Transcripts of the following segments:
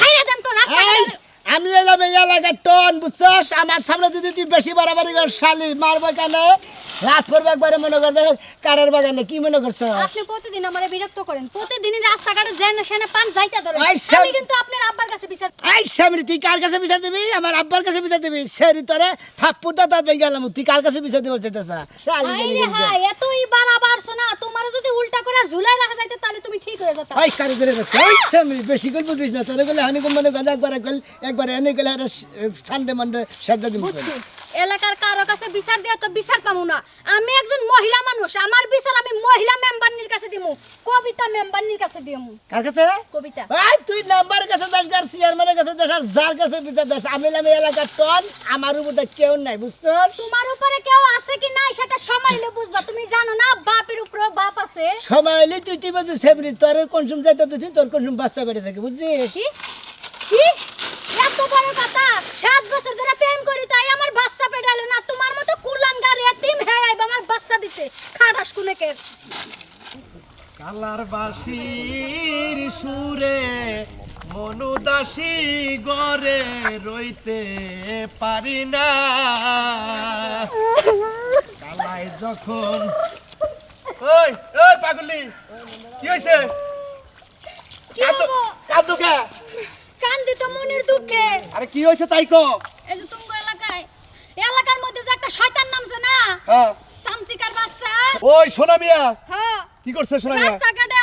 ছাইরা দেন তো রাস্তা এই, আমি এলাম এই এলাকার টন বুঝছস? আমার সামনে যদি তুই বেশি বাড়াবাড়ি কর শালি মারবো কেন? রাত করবে একবারে মনে কর কারের বাগানে কি মনে করছ? আপনি প্রতিদিন আমারে বিরক্ত করেন। প্রতিদিনই রাস্তাঘাটে যেন সেনে পান যাইতা ধরে আমি কিন্তু আপনার আব্বার কাছে বিচার এই সামনে তুই কার কাছে বিচার দিবি? আমার আব্বার কাছে বিচার দিবি। সেরি তোরে থাপ্পুটা তার ভেঙে গেলাম। তুই কার কাছে বিচার দিবার চাইতেছা শালি আই জানি হাই এতই বাড়াবাড়ছো না তোমার যদি উল্টা করে ঝুলাই রাখা যাইতে তাহলে তুমি ঠিক হয়ে যেতা। ওই কারে ধরে রাখো ওই সামনে বেশি করে বুঝিস না। চলে গেলে হানি কম মনে কর একবার একবার একবার এনে গেলে আরে সানডে মানডে সাজা দিবি। এলাকার কারও কাছে বিচার দিয়া তো বিচার পামু না। আমি একজন মহিলা মানুষ আমার বিচার আমি মহিলা মেম্বারনির কাছে দিমু কবিতা মেম্বারনির কাছে দিমু। কার কাছে? কবিতা। এই তুই নাম্বার কাছে দাস আর চেয়ারম্যানের কাছে দাস আর যার কাছে বিচার দাস আমি এই এলাকার টন আমার উপরে কেউ নাই বুঝছ তোমার উপরে কেউ আছে কি নাই সেটা সময় হলে বুঝবা। তুমি জানো না বাপের উপরে বাপ আছে। সময় এলে তুই তুই বলছিস সেমনি তোর কনসুম যাইতে দিচ্ছি তোর কনসুম বাচ্চা বেড়ে থাকে বুঝছিস? কি? কি? এত বড় কথা। সাত বছর ধরে প্রেম করি তাই আমার বাচ্চা পেটালো না। তোমার মতো কুলাঙ্গার এতিম হ্যাঁ আমার বাচ্চা দিতে। খাটাস কুনেকের কালার বাসির সুরে মনুদাসী গরে রইতে পারি না। কালাই যখন ওই ওই পাগলি কি হয়েছে কি হব? কান্দু কে? তো মনের দুঃখে। আরে কি হয়েছে তাই কো? এই যে তুমি এলাকায়। এলাকার মধ্যে যে একটা শয়তান নামছে না? হ্যাঁ। সামসিকার বাচ্চা। ওই সোনা মিয়া। হ্যাঁ। কি করছে সোনা মিয়া? রাস্তাঘাটে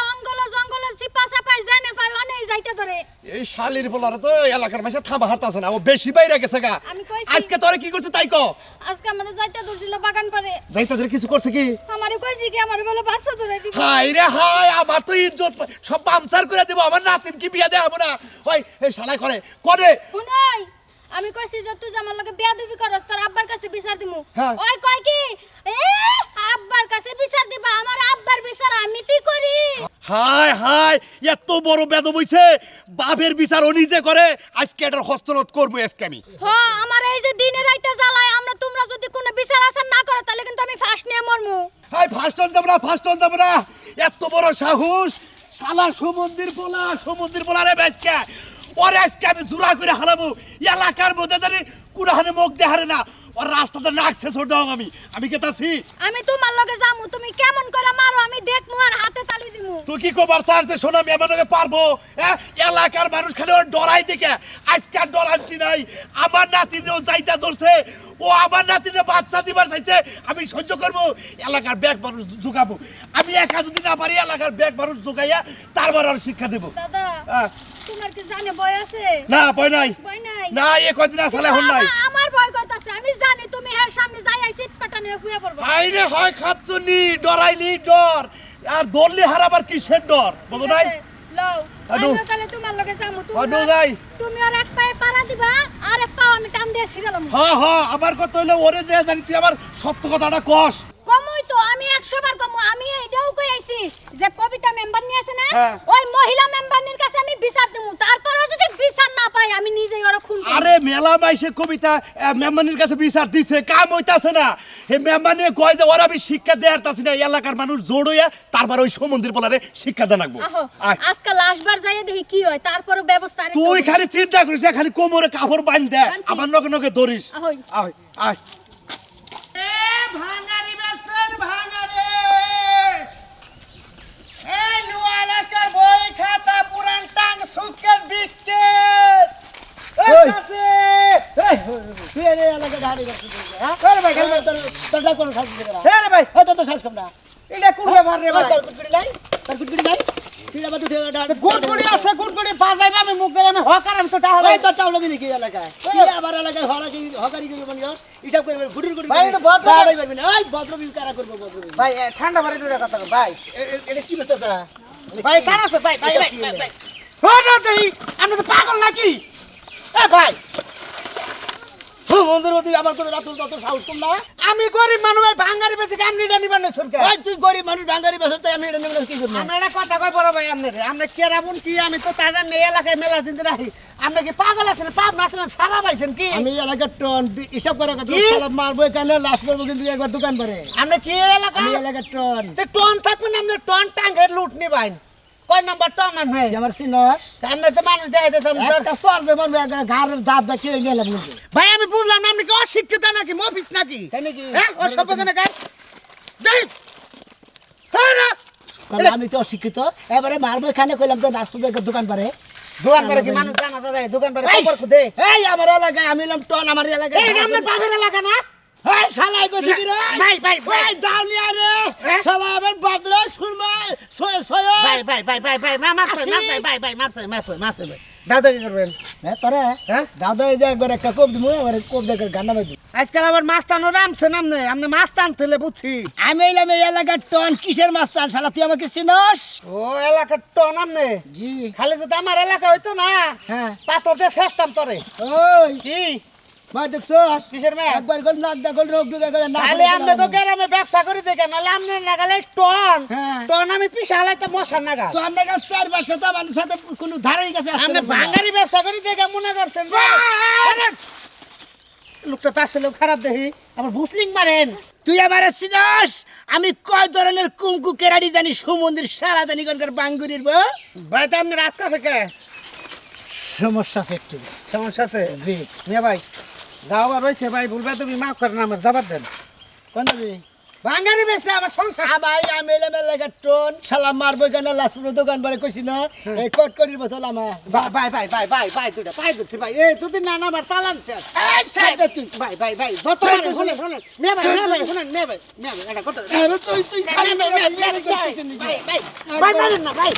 যাইতে ধরে। এই শালির বলার তো এলাকার মাসে থামা হাতাছে না ও বেশি বাইরে গেছে গা। আমি কইছি। আজকে তোরে কি করছে তাই কো? আজকে আমার যাইতে ধরছিল বাগান পারে যাইতে ধরে কিছু করছে কি? আমারে কইছি কি আমার বলে বাচ্চা ধরে দিব। হাই রে হাই আমার তো ইজ্জত সব পামসার করে দেব আমার নাতিন কি বিয়া দেব না। ওই এই শালাই করে করে। শুনই। আমি কইছি যে তুই আমার লগে বিয়া দিবি করস তোর আব্বার কাছে বিচার দিমু। হ্যাঁ। ওই কয় কি? এ আব্বার কাছে বিচার দিবা আমার আব্বার বিচার আমি কি করি? হাই হাই এত বড় বেদ বইছে বাপের বিচার ও নিজে করে আজকে এটার হস্তরোধ করব আজকে আমি। হ আমার এই যে দিনে রাইতে জ্বালায় আমরা তোমরা যদি কোনো বিচার আসার না করো তাহলে কিন্তু আমি ফাঁস নিয়ে মরমু। হাই ফার্স্ট অন যাব না ফার্স্ট অন যাব না। এত বড় সাহস শালা সমুদ্রের পোলা সমুদ্রের পোলা রে বেচকে। ওরে আজকে আমি জোড়া করে হারাবো। এলাকার মধ্যে জানি কোনো হানে মুখ দেহারে না। ওর রাস্তাতে নাক শেষ হয়ে দাও আমি। আমি কেতাছি আমি তোমার লগে যামু তুমি কেমন করে মারো আমি দেখমু আর হাতে তালি দিমু। তুই কি কবার চার্জে শোনা আমি আমাদেরকে পারব হ্যাঁ? এলাকার মানুষ খালি ওর ডরাই দেখে। আজকে আর ডরান্তি নাই। আমার নাতিনেও যাইতা ধরছে। ও আমার নাতিনে বাচ্চা দিবার চাইছে। আমি সহ্য করব। এলাকার ব্যাগ মানুষ জোগাবো। আমি একা যদি না পারি এলাকার ব্যাগ মানুষ জোগাইয়া তারপর আর শিক্ষা দেবো। দাদা হ্যাঁ। তোমার কি জানে ভয় আছে? না ভয় নাই। ভয় নাই? না এ কদিন আসলে হন নাই। আমার ভয় করতেছে। আমি জানি তুমি এর সামনে যাই আইছি পাটানে শুয়ে পড়ব। হাইরে হয় খাচ্ছনি ডরাইলি ডর। আর হারাবার কিসের ডর? বুঝো নাই? লও। তাহলে তোমার লগে যামু। তুমি আদু যাই। তুমি আর এক পায়ে পাড়া দিবা আর এক পাও আমি টান দিয়ে ছিড়ালাম হ্যাঁ হ্যাঁ আমার কথা হইল ওরে যে জানি তুই আমার সত্য কথাটা কস। তো আমি একশো বার কমু আমি এটাও কই আইছি যে কবিতা মেম্বার নিয়ে আছে না হ্যাঁ। ওই মহিলা মেম্বারনির কাছে আমি বিচার দেবো তারপরেও যদি বিচার না পাই আমি নিজেই ওরা খুন। আরে মেলা মাইসে কবিতা আহ, মেম্বানির কাছে বিচার দিছে কাম হইতাছে না হে মেম্বানি কয় যে ওরা আমি শিক্ষা দেয়ার তাছি না এলাকার মানুষ জোড় হইয়া তারপর ওই সমন্দির বলারে শিক্ষা দেন রাখব আয়। আজকাল লাশবার যাইয়া দেখি কি হয় তারপরও ব্যবস্থা আরেকটু তুই খালি চিন্তা করিস খালি কোমরে কাপড় বান্ধ দে। আমার নকে নকে ধরিস। আয় আয় এ ভাঙারি বেসপেন ভাঙারে এই লুয়া লাস্কার বই খাতা পুরান টাং সুকেস বিস্কেট এই। কাছে এই, তুই এনে এলাকায় ঢাড়ি করছিস, হ্যাঁ? আরে ভাই, তোর- তোর- তোরটা কোনো দিবে না। হে রে ভাই ওই তোর তো সাহস কম না। এটা কোন ব্যাপার রে ভাই তোর কুটকুটি নাই? তোর কুটকুটি নাই? তুই আবার তুই ঢাড়ি- গুড়গুড়ি আছে গুড়গুড়ি বাজাইবে আমি মুখ দিলে আমি হকার আমি তো টাকা ওই তোর চাউল আমি নাকি এলাকায়? তুই আবার এলাকায় হরাকি- হকারি করি হিসাব করে বের, গুটুর গুটুর ভাই, এটা ভদ্র ঢাড়াই পারবি না। এই ভদ্রবিল কারা করব, ভদ্রবিল? ভাই ঠান্ডা কথা ভাই এটা কি? ভাই কার ভাই ভাই ভাই ভাই, আপনি তো পাগল নাকি? এ ভাই। আমার কোনো রাতুল তত সাহস কম না। আমি গরিব মানুষ ভাই ভাঙারি বেশি আপনি এটা নিবেন না সরকার? ওই তুই গরিব মানুষ বাঙালি বেসর তাই আমি এটা নেব না, কি করব? আমরা একটা কথা কই বড় ভাই আপনার আমরা কেরাবুন কি আমি তো তাদের নেই এলাকায় মেলা চিনতে রাখি আপনি কি পাগল আছেন পাপ না আছেন সারা পাইছেন কি? আমি এলাকার টন হিসাব করার কথা কি? সালা মারবো এখানে লাশ করব কিন্তু একবার দোকান করে আপনি কি এলাকা আমি এলাকার টন। তে টন থাকবেন আপনি টন টাঙ্গে লুট নিবাইন কয় নাম্বার টন আন ভাই তুই আমার চিনস আমরা তো মানুষ দেখাইতেছেন একটা সর দেবো ঘাড়ের দাঁত বা কেড়ে কিন্তু ভাই আমি বুঝলাম না আপনি কি অশিক্ষিত নাকি মফিস নাকি? তাই নাকি? হ্যাঁ অসভ্য কেন গাই দেখ! আমি তো অশিক্ষিত। এবারে মারবো এখানে কইলাম তো দোকান পারে দোকান করে কি মানুষ জানা যায়? দোকান এই, খবর খুদে এই আমার এলাকায় আমি এলাম টন আমার এলাকায়। এই আপনার পাশের এলাকা না? এই শালাই কইছি রে? ভাই, ভাই, ভাই। দাউলিয়া রে। হ্যাঁ? শালা আমার সুরমা। ভাই ভাই ভাই ভাই ভাই মা আসি। মাপছে ভাই ভাই মাপছে মাপছে মাপছে ভাই দাদা কি করবেন। হ্যাঁ তোরে? হ্যাঁ? দাদা এই যে একবার একটা কোপ দিমু এবার কোপ দেখে গান্না বাজু আজকাল আবার মাছ টানো নামছে নামনে আপনি মাছ টানতে বুঝছি। আমি এলাম এই এলাকার টন কিসের মাছ টান? শালা তুই আমাকে চিনস? ও এলাকার টন আমনে? জি। খালি যদি আমার এলাকা হইতো না হ্যাঁ। পাথর দিয়ে শেষতাম তোরে। ওই। কি? মা দেখছস? কিসের একবার গল নাক দা গল রোগ ঢুকে গেল না তো গ্রামে ব্যবসা করি দেখে নাহলে আমনে নাগালে টন হ্যাঁ। টন আমি পিছা হালাইতে মশার নাগা তো আমরা কাছে চার বছর তো আমার সাথে কোনো ধারেই না। বাঙালি ব্যবসা করি দেখে মনে করছেন লোকটা তার খারাপ দেখি আবার বুসলিং মারেন। তুই আমার চিনস আমি কয় ধরনের কুমকু কেরাডি জানি সুমন্দির সারা জানি কোনকার বাঙ্গুরির বউ? ভাই তো আপনি রাত কাফে কে সমস্যা আছে একটু। সমস্যা আছে? জি। মিয়া ভাই যাও আবার রয়েছে ভাই ভুলবা তুমি মাফ করেন আমার যাবার দেন কোন দিবি বাঙালি বেশি আমার সংসার আমার আমি এলাম এলাকার টোন শালা মারবো কেন লাসপুর দোকান বারে কইছি না এই কট করির বোতল আমার ভাই ভাই ভাই ভাই ভাই ভাই দুটা ভাই দিচ্ছি ভাই এই যদি না আমার চালান দে তুই ভাই ভাই ভাই মানে চল, শুনে। শুনে মিয়া ভাই মিয়া ভাই শুনেন মিয়া ভাই মিয়া ভাই এটা কত আরে তুই তুই খালি ভাই, ভাই, ভাই, ভাই? ভাই, ভাই, ভাই, না, ভাই।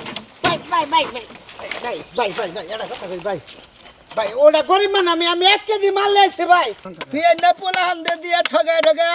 ভাই, ভাই, ভাই, ভাই, ভাই, ভাই, ভাই, ভাই, এটা কথা ভাই। ভাই, ওটা গরিব মানুষ, আমি আমি এক কেজি মাল লেছি ভাই তুই এনে পোলা হান্দে দিয়ে ঠগে ঠগে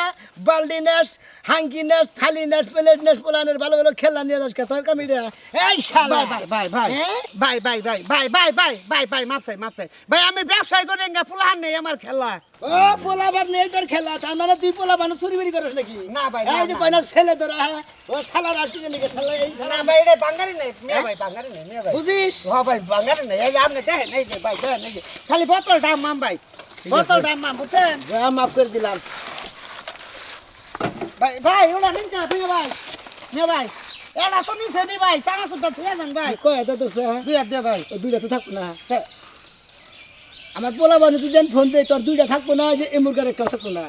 বালডি নেস হাঙ্কি নেস থালি নেস প্লেট নেস পোলানের ভালো ভালো খেলা নিয়ে যাস তোর কামিটা এই শালা ভাই ভাই ভাই ভাই হ্যাঁ? ভাই ভাই ভাই ভাই ভাই ভাই ভাই ভাই মাপ চাই মাপ চাই ভাই আমি ব্যবসায় করে ফুলাহান নেই আমার খেলা ও পোলা বার নেই তোর খেলা তার মানে তুই পোলা বানু চুরি বিরি করিস নাকি? না ভাই, না, এই যে না, কয়না ছেলে তোরা হ্যাঁ ও শালা রাষ্ট্রীয় নাকি শালা এই শালা। না ভাই এটা বাঙালি নেই মিয়া ভাই বাঙালি নেই মিয়া ভাই। বুঝিস? হ্যাঁ ভাই বাঙালি নেই এই আপনি দেখেন এই যে ভাই দেখেন এই যে। খালি বোতল দাম মাম ভাই বোতল দাম মাম বুঝছেন? যা মাফ করে দিলাম। ভাই ভাই ওটা নিন কেন মিয়া ভাই মিয়া ভাই। এটা তো নিছে নি ভাই সারা সুদ্ধা ছুঁয়ে যান ভাই। কয় এত তো হ্যাঁ? দুই হাত ভাই। দুইটা তো থাকব না। আমার পোলা বানু তুই যেন ফোন দে তোর দুইটা থাকব না যে এমুরগার একটা থাকব না।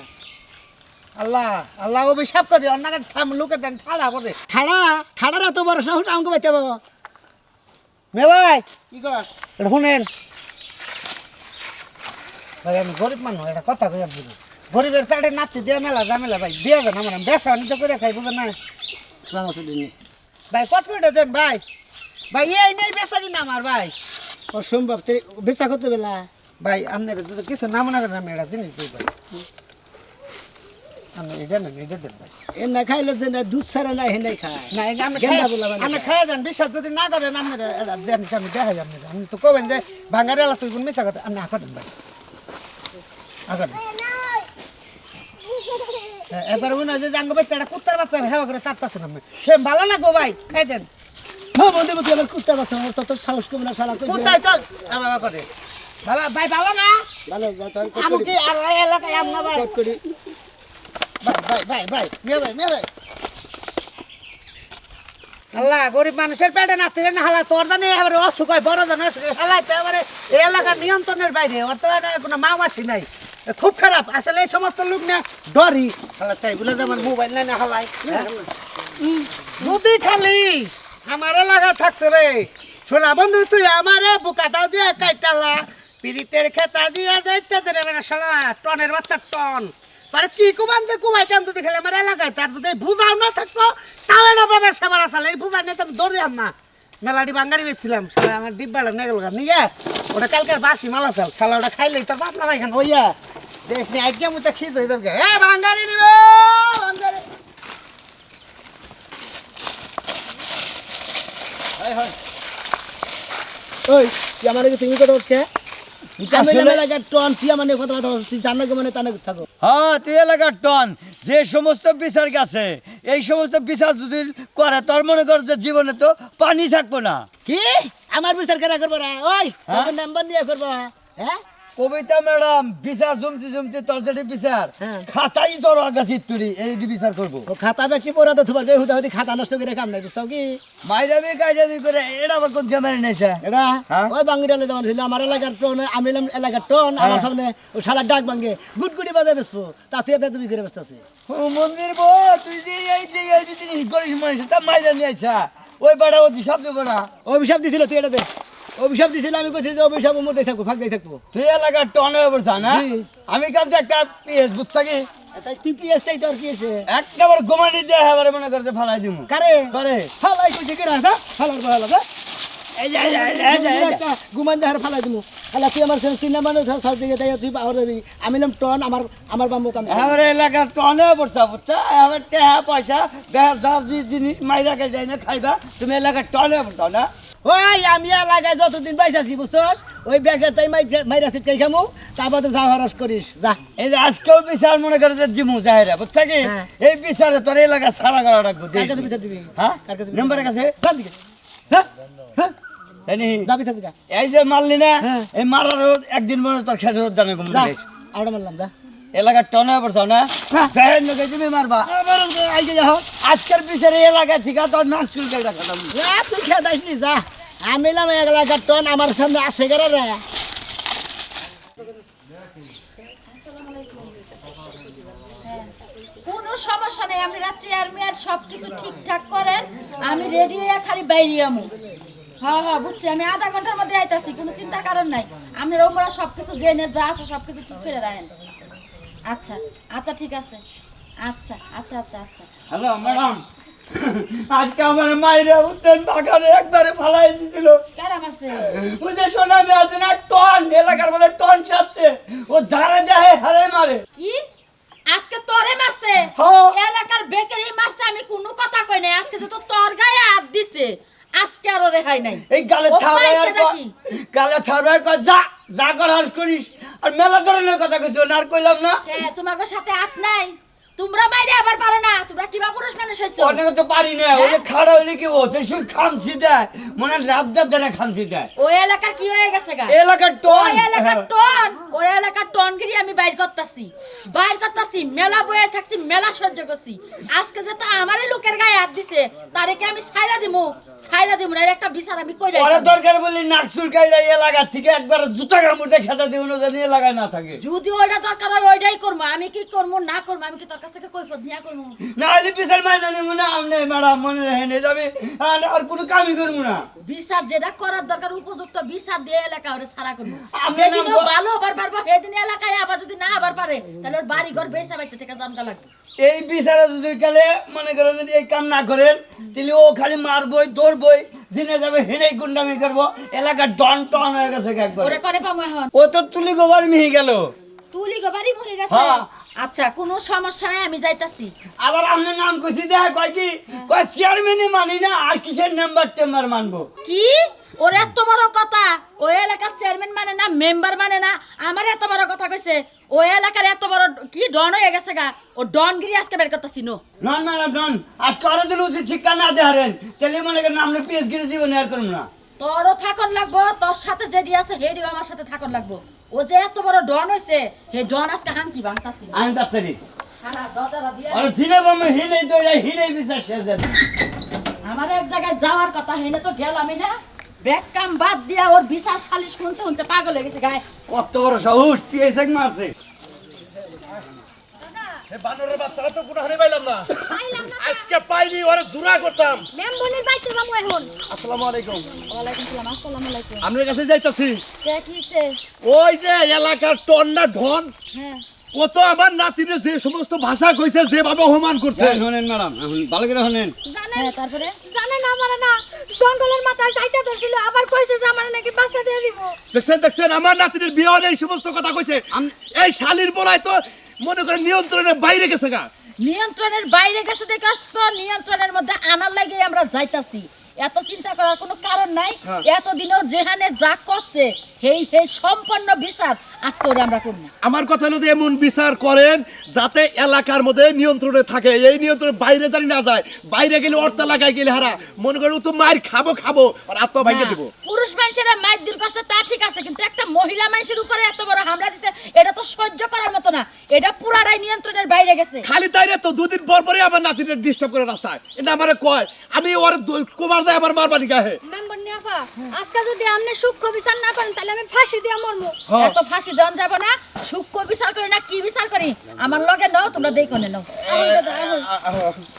আল্লাহ আল্লাহ অভিশাপ করি অন্য কাছে থাম লোকের দেন ঠাড়া করে। ঠাড়া ঠাড়ার এত বড় সাহস আমাকে পাইতে পাবো মে ভাই কি কর? এটা শুনেন। ভাই আমি গরিব মানুষ এটা কথা কই আপনি গরিবের পেটে নাচতে দিয়ে মেলা ঝামেলা ভাই দিয়ে দেন আমার। আমি ব্যবসা বাণিজ্য করে খাই বুঝেন না দিনে। ভাই কত পেটে দেন ভাই? ভাই এই নেই বেচা কিনা আমার ভাই। অসম্ভব বেচা করতে বেলা? ভাই আপনার যদি কিছু না মনে করেন আমি এটা জিনিস দিই ভাই। আপনি এটা নেন এটা দেন ভাই। এ না খাইলে যে না দুধ ছাড়া না হেনে খায়। না এটা আমি গেন্দা খাই বলা আমি খাই দেন বিশ্বাস যদি না করেন আপনার এটা দেন আমি দেখাই আপনার আপনি তো কবেন যে ভাঙারে এলাকা তুই মিশা কথা আপনি আঁকাটেন ভাই। এবার মনে হয় যে জাঙ্গ বাচ্চা একটা কুত্তার বাচ্চা হেওয়া করে চারটাছেন আপনি সে ভালো লাগবো ভাই খাই দেন। হ্যাঁ বন্ধু বন্ধু আমার কুত্তা বাচ্চা আমার তত সাহস কমে না চল? আমার করে। বাবা ভাই ভালো না? ভালো আমি কি আর এলাকায় আপনার ভাই। কট করি। ভাই ভাই ভাই ভাই মেয়ে ভাই মেয়ে ভাই। আল্লাহ গরিব মানুষের পেটে নাচতে না হালা তোর জানি এবারে অসুখ হয় বড় জন অসুখ হালাইতে এবারে এই এলাকার নিয়ন্ত্রণের বাইরে ওর তো কোনো মামাসি নাই। খুব খারাপ আসলে এই সমস্ত লোক না ডরি। হালা তাই বলে আমার মোবাইল নাই না হালাই হ্যাঁ? যদি খালি আমার এলাকা থাকতো রে শোনা বন্ধু তুই আমারে বুকাটাও দিয়ে কাইটালা। পিরিতের খেতা দিয়ে যাইতে রে মানে শালা টনের বাচ্চা টন। তারে কি কুমান যে কুমাইতাম যদি খেলে আমার এলাকায় তার যদি বুঝাও না থাকতো তাহলে না বাবার সেবার আসালে এই বুঝা নিয়ে তো আমি দৌড়িয়াম না। মেলাটি বাঙ্গারি বেচছিলাম শালা আমার ডিব্বাটা নিয়ে গেল নিয়ে। ওটা কালকের বাসি মালা চাল শালা ওটা খাইলেই তোর পাতলা পাইখান ওইয়া। দেখ নি আজ্ঞা মুটা খিজ হয়ে যাবে এ বাঙ্গারি নিবে বাঙ্গারি। ওই আমার তুমি কথা বলছ যে সমস্ত বিচার গেছে এই সমস্ত বিচার যদি করে তোর মনে কর যে জীবনে তো পানি থাকব না। কি? আমার বিচার কেনা করব না ওই হ্যাঁ? নাম্বার নিয়ে করব। হ্যাঁ? কবিতা ম্যাডাম বিচার জমতে জমতে তোর যেটি বিচার হ্যাঁ। খাতাই তোর আগাছি তুলি এই বিচার করব। ও খাতা ব্যক্তি পড়া তো তোমার হুদা হুদি খাতা নষ্ট করে কাম নাই বুঝছ কি? মাইরাবি কাইরাবি করে এটা আবার কোন জামারি নাইছে? এটা? হ্যাঁ? ওই বাঙ্গিরালে যেমন ছিল আমার এলাকার টন আমি এলাকার টন আমার হ্যাঁ। সামনে ও শালা ডাক ভাঙ্গে গুটগুটি বাজে বেসবো তা তুই বেদবি করে বেসতেছে ও মন্দির বো তুই যে এই যে এই যে জিনিস করিস মানুষ তা মাইরা নিয়ে আইসা ওই বাড়া ও সব দেবো না। অভিশাপ দিছিল তুই এটা দে। অভিশাপ দিছিল আমি কইছি যে অভিশাপ মোর দিয়ে থাকব ফাঁক দিয়ে থাকব। তুই এলাকার টনে বলছা না জি। আমি কাম একটা পিএস বুঝছা কি? তাই তুই পিএস তাই তোর কি আছে একেবারে গোমানি দিয়ে এবারে মনে করতে ফালাই দিমু। কারে? করে? ফালাই কইছে কি রাখা ফালার যে। গুমান দেহার ফালাই দিমু। হালা তুই আমার তিন নাম্বার সাল থেকে তাই তুই পাহর যাবি আমি এলাম টন আমার আমার বাম্বু কাম এবারে এলাকার টনে বসা বুঝছা? এবার টেহা পয়সা বেহার জিনিস মাইরা কে যাই না খাইবা। তুমি এলাকার টনে বসা না? ওই আমি এলাকায় যতদিন পাইছাছি বুঝছস? ওই ব্যাগের তাই মাইরা সিটকাই খামু। তারপরে যা হরস করিস যা। এই যে আজকেও বিচার মনে করে যে জিমু জাহেরা বুঝছা কি? হ্যাঁ। এই বিচারে তোর এলাকা সারা করা রাখব কার কাছে বিচার দিবি? হ্যাঁ? কার কাছে নম্বরের কাছে? যান দিকে। হ্যাঁ? হ্যাঁ? তাই নি? যা বিচার দিকা এই যে মারলি না হ্যাঁ। এই মারার একদিন মনে হয় তোর দানে কম যা আউটা মারলাম যা। এলাকার টনে বসা না? হ্যাঁ। ফের নকে তুমি মারবা। আজকের বিচারে এলাকা থেকে তোর নাক রাখালাম যা তুই খেয়ে দাসনি যা। আমি এলাম এক এলাকার টন আমার সামনে আসে গেলে রে। কোনো সমস্যা নেই আপনি চেয়ারম্যান সব কিছু ঠিকঠাক করেন আমি রেডি হয়ে খালি বাইরে আমু। হ্যাঁ হ্যাঁ বুঝছি আমি আধা ঘণ্টার মধ্যে আইতাছি কোনো চিন্তার কারণ নাই। আপনি ওমরা সব কিছু জেনে যা আছে সব কিছু ঠিক করে রাখেন। আচ্ছা আচ্ছা ঠিক আছে। আচ্ছা আচ্ছা আচ্ছা আচ্ছা। Hello madam. আজকে আমার মাইরে উঠছেন বাগানে একবারে ফালাই দিছিল ওই যে সোনা মেয়ে আছে না টন এলাকার বলে টন চাচ্ছে ও যারা দেয় হারে মারে। কি? আজকে তোরে মাসে? হ্যাঁ। এলাকার বেকারি মাসে আমি কোনো কথা কই নাই আজকে তো তোর গায়ে হাত দিছে আজকে আরও রেহাই নাই। এই গালে নাকি? গালে থাবাই কয় যা যা করার করিস। আর মেলা ধরনের কথা কইছো আর কইলাম না। কে তোমাকে সাথে হাত নাই? তোমরা বাইরে আবার পারো না তোমরা কিবা পুরুষ মানুষ হইছো। অনেক তো পারি না ওই যে খাড়া হইলে কি ও তো শুধু খামছি দেয় মনে হয় লাভ দাব ধরে খামছি দেয় ওই এলাকার কি হয়ে গেছে গা? এলাকার টন। ওই এলাকার টন ওই এলাকার টনগিরি আমি বাইর করতাছি। বাইর করতাছি মেলা বয়ে থাকছি মেলা সহ্য করছি। আজকে যে তো আমারই লোকের গায়ে হাত দিছে তারে কি আমি ছাইরা দিমু? ছাইরা দিমু না এর একটা বিচার আমি কই পরে দরকার বলি নাক চুলকাইলে এলাকা থেকে একবার জুতা কামড়তে খেতে দিব না জানি এলাকায় না থাকে। যদি ওইটা দরকার হয় ওইটাই করব আমি কি করব না করব আমি কি তোর কাছ থেকে কৈফত নিয়া করব না হলে পিসার মাইনা নিব না আমনে ম্যাডাম মনে রেখে যাবে। আর আর কোনো কামই করব না। বিচার যেটা করার দরকার উপযুক্ত বিচার দিয়ে এলাকা ওরে সারা করব যেদিন ভালো হবার পারব সেদিন এলাকায় আবার যদি না আবার পারে তাহলে ওর বাড়ি ঘর বেসা বাইতে থেকে জানতে লাগবে। এই বিচারে যদি গেলে মনে করেন যদি এই কাম না করেন তাহলে ও খালি মারবই দৌড়বই জিনে যাবে হেনেই গুন্ডামি করব। এলাকা ডন টন হয়ে গেছে একবার। ও তো তুলি গোবার মিহি গেল। তুলি গো বাড়ি গেছে। হ্যাঁ। আচ্ছা কোনো সমস্যা নাই আমি যাইতাছি। আবার আপনার নাম কইছি দেখা কয় কি? কয় চেয়ারম্যানই মানি না আর কিসের নাম্বার টেম্বার মানবো? কি? ওর এত বড় কথা। ওই এলাকার চেয়ারম্যান মানে না মেম্বার মানে না। আমার এত বড় কথা কইছে ওই এলাকার এত বড় কি ডন হয়ে গেছে গা? ও ডনগিরি আজকে বের করতেছি নো। নন ম্যাডাম নন। আজকে আরও দিন উচিত শিক্ষা না দেহারেন তাহলে মনে করেন আপনি পিএস গিরে জীবনে আর করুন না। তোরও থাকন লাগবো তোর সাথে যেডি আছে হেডিও আমার সাথে থাকন লাগবো। ও যে এত বড় ডন হয়েছে সেই ডন আজকে হাঙ্কি ভাঙতাছি আমি ডাক্তারি আর জিনে বামে হিনেই দইরা বিচার শেষ আমার এক জায়গায় যাওয়ার কথা হেনে তো গেলামই না। ব্যাগ কাম বাদ দিয়া ওর বিশাল সালিশ শুনতে শুনতে পাগল হয়ে গেছে গায়ে। কত বড় সাহস পিএস এক মারছে এ বানরের বাচ্চারা তো কোনো পাইলাম না আজকে পাইলি ওরে জুরা করতাম। মেম্বনের বাইতে যাব এখন। আসসালামু আলাইকুম। ওয়ালাইকুম সালাম আসসালামু আলাইকুম। আপনার কাছে যাইতাছি। কে কিছে ওই যে এলাকার ঢন হ্যাঁ। ও তো আমার নাতিনে যে সমস্ত ভাষা কইছে যেভাবে অপমান করছে। শোনেন ম্যাডাম এখন ভালো করে শোনেন। জানেন তারপরে? জানেন আমার না জঙ্গলের মাথায় যাইতে ধরছিল আবার কইছে যে আমার নাকি বাচ্চা দিয়ে দিব। দেখছেন দেখছেন আমার নাতিনের বিয়ে এই সমস্ত কথা কইছে। এই শালির বলাই তো মনে করে নিয়ন্ত্রণের বাইরে গেছে গা। নিয়ন্ত্রণের বাইরে গেছে দেখে তো নিয়ন্ত্রণের মধ্যে আনার লাগে আমরা যাইতাছি। এত চিন্তা করার কোনো কারণ নাই। এতদিনও যেখানে যা করছে সেই সেই সম্পন্ন বিচার আজকে ওরে আমরা করি না। আমার কথা হলো যে এমন বিচার করেন যাতে এলাকার মধ্যে নিয়ন্ত্রণে থাকে। এই নিয়ন্ত্রণ বাইরে জানি না যায়। বাইরে গেলে অর্থ এলাকায় গেলে হারা। মনে করেন ও তো মার খাব খাব আর আত্মা না, দিব। পুরুষ মানুষের মায়ের দূর করছে তা ঠিক আছে কিন্তু একটা মহিলা মানুষের উপরে এত বড় হামলা দিছে এটা তো সহ্য করার মতো না। এটা পুরাটাই নিয়ন্ত্রণের বাইরে গেছে। খালি তাই রে তো দুদিন পর পরে আমার নাতিদের ডিস্টার্ব করে রাস্তায়। এটা আমারে কয় আমি ওর কুমার যায় আমার মারবানি গায়ে। মেম্বার নিয়াফা আজকে যদি আপনি সূক্ষ্ম বিচার না করেন তাহলে আমি ফাঁসি দিয়ে মরবো এত ফাঁসি দেওয়া যাবে না। সূক্ষ্ম বিচার করি না কি বিচার করি? আমার লগে নাও তোমরা দেখো নাও।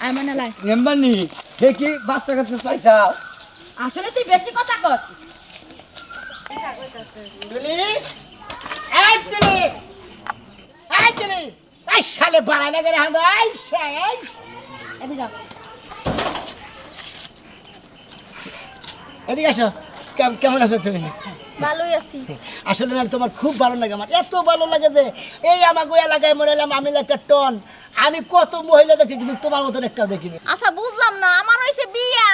আই মানে লাই। মেম্বার নি দেখি বাচ্চা কাছে চাইছা? আসলে তুই বেশি কথা কর তুলি এই তুলি এই তুলি এই শালে বাড়াই লাগে রে হাঙ্গ এই শাই এই এদিকে এদিকে আসো। কেমন আছো তুমি? ভালোই আছি। আসলে না তোমার খুব ভালো লাগে আমার। এত ভালো লাগে যে এই আমাকে এলাকায় মনে হলাম আমি একটা টন। আমি কত মহিলা কিন্তু তোমার মতন একটা দেখিনি। আচ্ছা বুঝলাম না। আমার হইছে বিয়া।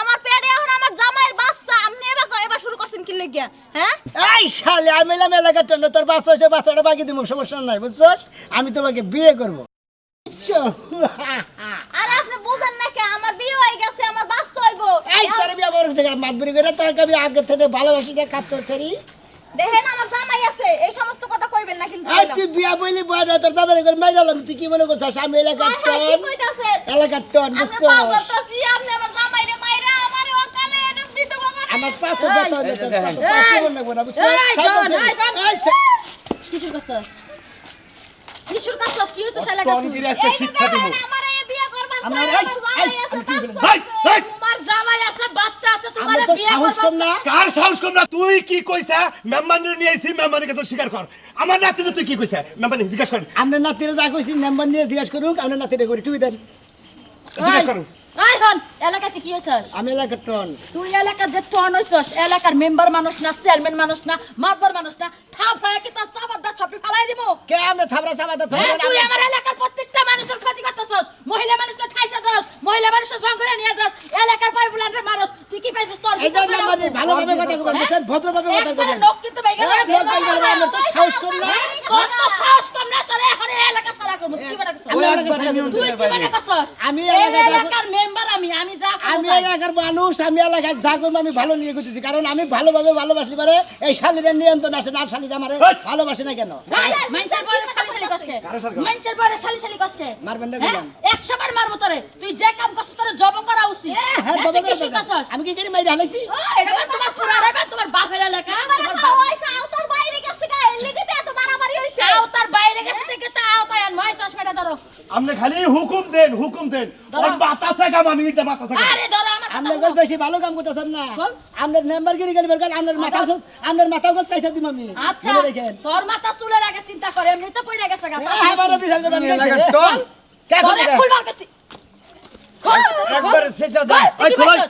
আমার পেটে এখন আমার জামাইয়ের বাচ্চা। আপনি এবার এবার শুরু করছেন কি লাগিয়া? হ্যাঁ? এই শালে আমি এলাম এলাকার টন। তোর বাচ্চা হয়েছে বাচ্চাটা বাকি দিব সমস্যা নাই বুঝছস? আমি তোমাকে বিয়ে করব আর আপনি বুঝেন না কে আমার বিয়ে হয়ে গেছে আমার বাচ্চা হইবো এই তোর বিয়ে বড় থেকে মাতবরি করে তোকে আমি আগে থেকে ভালোবাসি না কাঁদতে ছেড়ি দেখেন আমার জামাই আছে এই সমস্ত কথা কইবেন না কিন্তু এই তুই বিয়া বইলি বয় না তোর দামের করে মাইরালাম তুই কি মনে করছিস? আমি এলাকার হায় হায়, টন? এলাকার টন করতাছি, আপনি আমার জামাইরে মাইরা আমারে অকালে এনে দিতে বাবা আমার পাথর ব্যথা হলে তোর। পাথর। পাথর লাগবে না বুঝছস এই, সাইডে জন, ছেড়ে। এই, জন। এই ছে- কিশোর কাছস কিশোর কাছস কি হইছে শালা যে শিক্ষা দিব। আমারে এই বিয়ে করবার আমার জামাই আছে, আমি তোমার জামাই আছে বাচ্চা আছে তোমার বিয়ে সাহস না। কার সাহস কম না? তুই কি কইছা? মেম্বানি নিয়ে আইছি মেম্বানির কাছে স্বীকার কর। আমার নাতিনে তুই কি কইছা? মেম্বানি জিজ্ঞাসা কর। আপনার নাতিরে যা কইছি নাম্বার নিয়ে জিজ্ঞাসা করুক আপনার নাতিরে করি তুমি দেন। জিজ্ঞাসা করুন আই হন এলাকাতে কি হইছস আমি এলাকার টন। তুই এলাকার যে টন হইছস এলাকার মেম্বার মানুষ না চেয়ারম্যান মানুষ না মাতবার মানুষ না থাপ হয় কি তোর চাপার দা ছপি ফালাই দিব কে আমি হ্যাঁ, তুই আমার এলাকার প্রত্যেকটা মানুষের ক্ষতি করতেছস মহিলা মানুষটা ঠাইসা দস মহিলা মানুষটা জঙ্গলে নিয়ে যাস এলাকার পাইপ লাইনের মানুষ তুই কি পাইছিস তোর নিয়ে ভালোভাবে কথা বুঝছেন ভদ্রভাবে কথা লোক কিন্তু আমার তো সাহস কম না। তোর সাহস কম না তোর এখন এলাকা সারা করব তুই কি মনে করছস আমি এলাকা সারা করব। তুই কি মনে করছস আমি এলাকার মেম্বার আমি আমি যা আমি এলাকার মানুষ আমি যা করব আমি ভালো নিয়ে করতেছি কারণ আমি ভালোভাবে ভালোবাসি পারে এই শালিরা নিয়ন্ত্রণ আসে না শালিরা আমার ভালোবাসে না কেন? এই, মানুষের শালি শালি কসকে। মানুষের বরে শালি শালি কসকে। মারবেন না হ্যাঁ? বললাম। একশো বার মারবো তোরে। তুই যে কাম করছিস তোরে জব করা উচিত হ্যাঁ হ্যাঁ, বাবা তুই কি শিখাছস? আমি কি করি মাইরে হালাইছি ও, এটা মানে তোমার পুরা রেবা, তোমার বাপের এলাকা আমারে তোমার বাপ- হইছে, আওতার বাইরে গেছে গা, এর লিগে তো এত মারামারি হইছে। আওতার বাইরে গেছে থেকে তা আওতায় আন ভাই চশমাটা ধরো। আপনি খালি হুকুম দেন হুকুম দেন। ওর বাতাসে কাম আমি ইটা বাতাসে কাম। আরে ধরো আমার কথা আপনার বেশি ভালো কাম করতেছেন না। আপনার মেম্বার গিরি গেলি বের আপনার মাথা আপনার মাথা গোল চাইছে দিম আমি। আচ্ছা তোর মাথা চুলের আগে চিন্তা করে এমনি তো পড়ে গেছে গাছ হ্যাঁ, আমারও বিচার করবেন তুমি এলাকার কে করবে? খুলবার গেছি খোল খোল। একবারে শেষে দাও। খোল, তুই এই,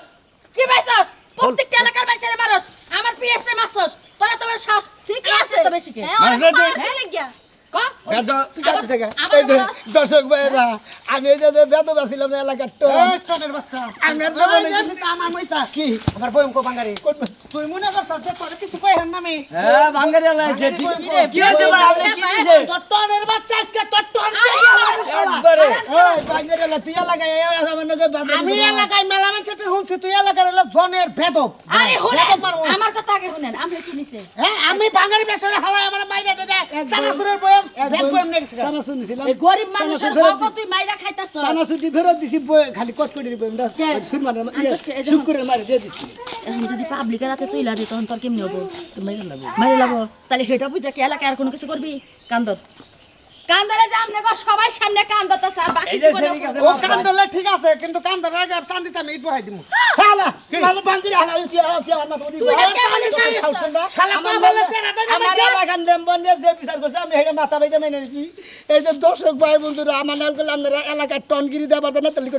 কি। পাইছস? প্রত্যেকটা এলাকার মানুষের মানুষ আমার পিএসএ মাসস তোরা তোমার শ্বাস ঠিক আছে। তো বেশি কে দর্শক আমি এই যে বেদ বাছিলাম না এলাকার তো আমার কি? আমার বয়ম কো তুই মনে যে তোর কিছু কই হাম নামি হ্যাঁ ঠিক কি ভাই? আপনি কি দিছে বাচ্চা আজকে তুই আমার আমি এলাকায় মেলা শুনছি তুই এলাকার এলা জনের ভেদব আরে শুনেন আমার কথা আগে শুনেন আমি কি নিছে হ্যাঁ আমি বাঙালি বেসরে হালাই আমার মাইরা দে দে একদম। চানাচুরের গরিব মানুষের চানাচুর ফেরত হক তুই মাইরা খাইতাছ দি- ফেরত দিছি খালি কট করে দিবি আমরা কে? সুরমানের আন্তস কে? এই যে- শুক্রের মারি দিয়ে দিছি। এখন যদি পাবলিকের হাতে তুই লাগে তখন তোর কেমনি হব? তো লাগবো মারি লাবো তাহলে সেটা বুঝা কি এলাকায় আর কোনো কিছু করবি? কান্দর। কান্দরে যে আমনে গো সবাই সামনে কান্দত আর বাকি জীবনে ও কান ঠিক আছে কিন্তু আগে আর আমি ইট বহাই দিমু। হালা আমার তুই কে? শালা পা বলে আমার নিয়ে যে বিচার করছে আমি মাথা বাইতে মেনে নিছি এই যে দর্শক ভাই বন্ধুরা আমার নাল করলাম আপনারা এলাকার টনগিরি দেবার জন্য তাহলে